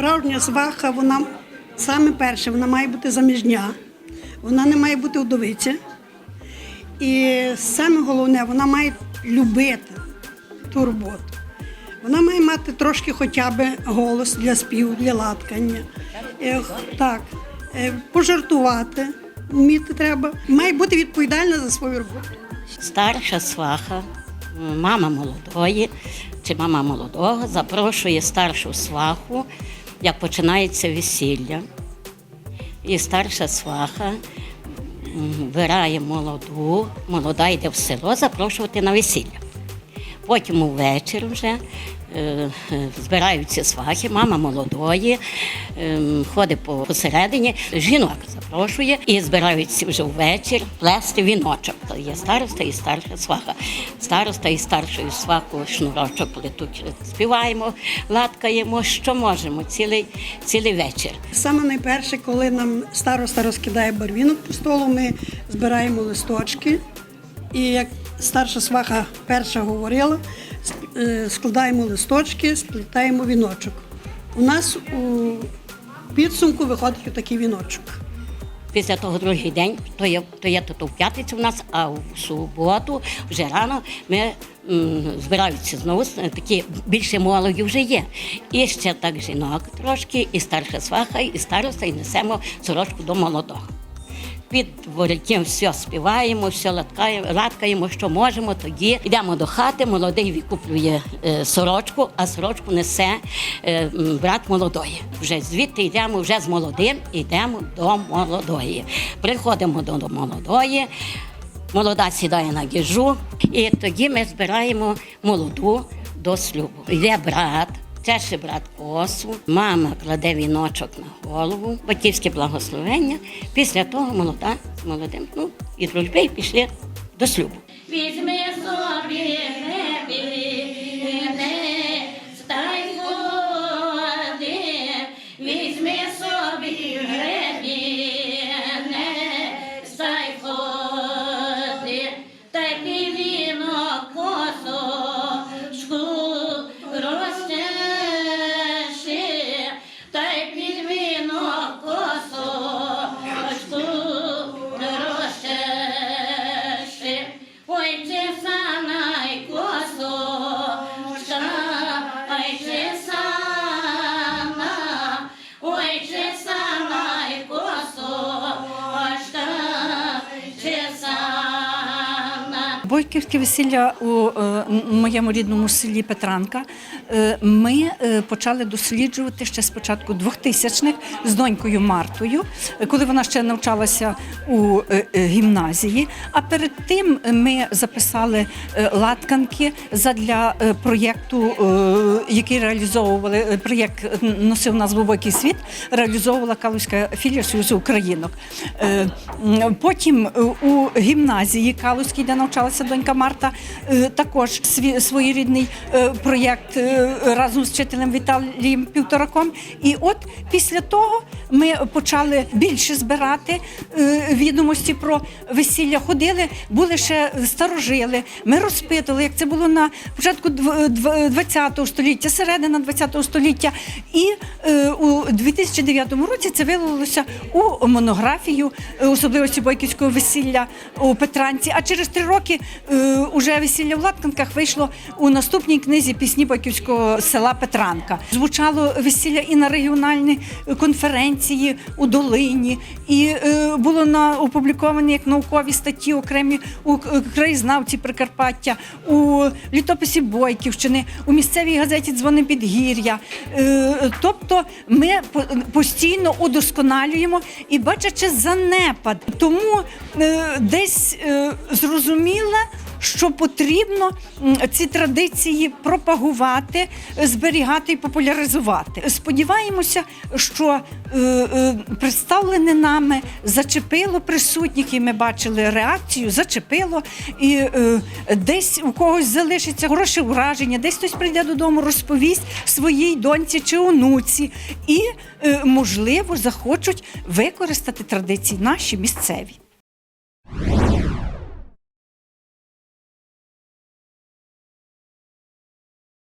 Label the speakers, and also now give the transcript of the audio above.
Speaker 1: Справжня сваха, вона саме перше, вона має бути заміжня, вона не має бути удовиця. І саме головне, вона має любити ту роботу. Вона має мати трошки хоча б голос для співу, для латкання. Е, Так, е, пожартувати, вміти треба. Має бути відповідальна за свою роботу.
Speaker 2: Старша сваха, мама молодої чи мама молодого запрошує старшу сваху, як починається весілля. І старша сваха вирає молоду, молода йде в село запрошувати на весілля. Потім увечері вже е, збираються свахи, мама молодої, е, ходить посередині, жінок запрошує і збираються вже ввечір плести віночок. Є староста і старша сваха. Староста і старшою свахою шнурочок плетуть, співаємо, латкаємо, що можемо цілий, цілий вечір.
Speaker 1: Саме найперше, коли нам староста розкидає барвінок по столу, ми збираємо листочки. І як старша сваха перша говорила, е, складаємо листочки, сплітаємо віночок. У нас у підсумку виходить отакий віночок.
Speaker 2: Після того другий день, то є, то є то, в п'ятницю в нас, а в суботу, вже рано, ми м, збираються знову такі більше молоді вже є. І ще так жінок трошки, і старша сваха, і староста, і несемо сорочку до молодого. Під воротів все співаємо, все латкаємо, латкаємо, що можемо. Тоді йдемо до хати, молодий викуплює е, сорочку, а сорочку несе е, брат молодої. Вже звідти йдемо вже з молодим, йдемо до молодої. Приходимо до, до молодої. Молода сідає на гіжу, і тоді ми збираємо молоду до слюбу. Йде брат, чеше брат косу, мама кладе віночок на голову, батьківське благословення. Після того молода з молодим, ну і дружби пішли до слюбу.
Speaker 3: Візьми
Speaker 4: Бойківське весілля у е, моєму рідному селі Петранка е, ми е, почали досліджувати ще з початку 2000-х з донькою Мартою, коли вона ще навчалася у гімназії. А перед тим ми записали латканки задля е, проєкту, який реалізовували проєкт носив назву Бойкий світ, реалізовувала Калузька філія Союзу Українок. Потім у гімназії Калузькій, де навчалася донька Марта, е, також своєрідний е, проєкт е, разом з вчителем Віталієм Півтораком. І от після того ми почали більше збирати відомості про весілля. Ходили, були ще старожили. Ми розпитували, як це було на початку дв- дв- 20 століття, середина 20 століття. І у 2009 році це вилилося у монографію особливості бойківського весілля у Петранці. А через три роки уже весілля в Латканках вийшло у наступній книзі пісні бойківського села Петранка. Звучало весілля і на регіональній конференції у Долині, і е, було на опубліковані як наукові статті окремі у краєзнавці Прикарпаття, у літописі Бойківщини, у місцевій газеті Дзвони Підгір'я. Е, тобто ми постійно удосконалюємо і бачачи занепад. Тому е, десь е, зрозуміла. Що потрібно ці традиції пропагувати, зберігати і популяризувати. Сподіваємося, що е, е, представлене нами зачепило присутніх, і ми бачили реакцію, зачепило, і е, десь у когось залишиться хороше враження, десь хтось прийде додому, розповість своїй доньці чи онуці, і, е, можливо, захочуть використати традиції наші місцеві.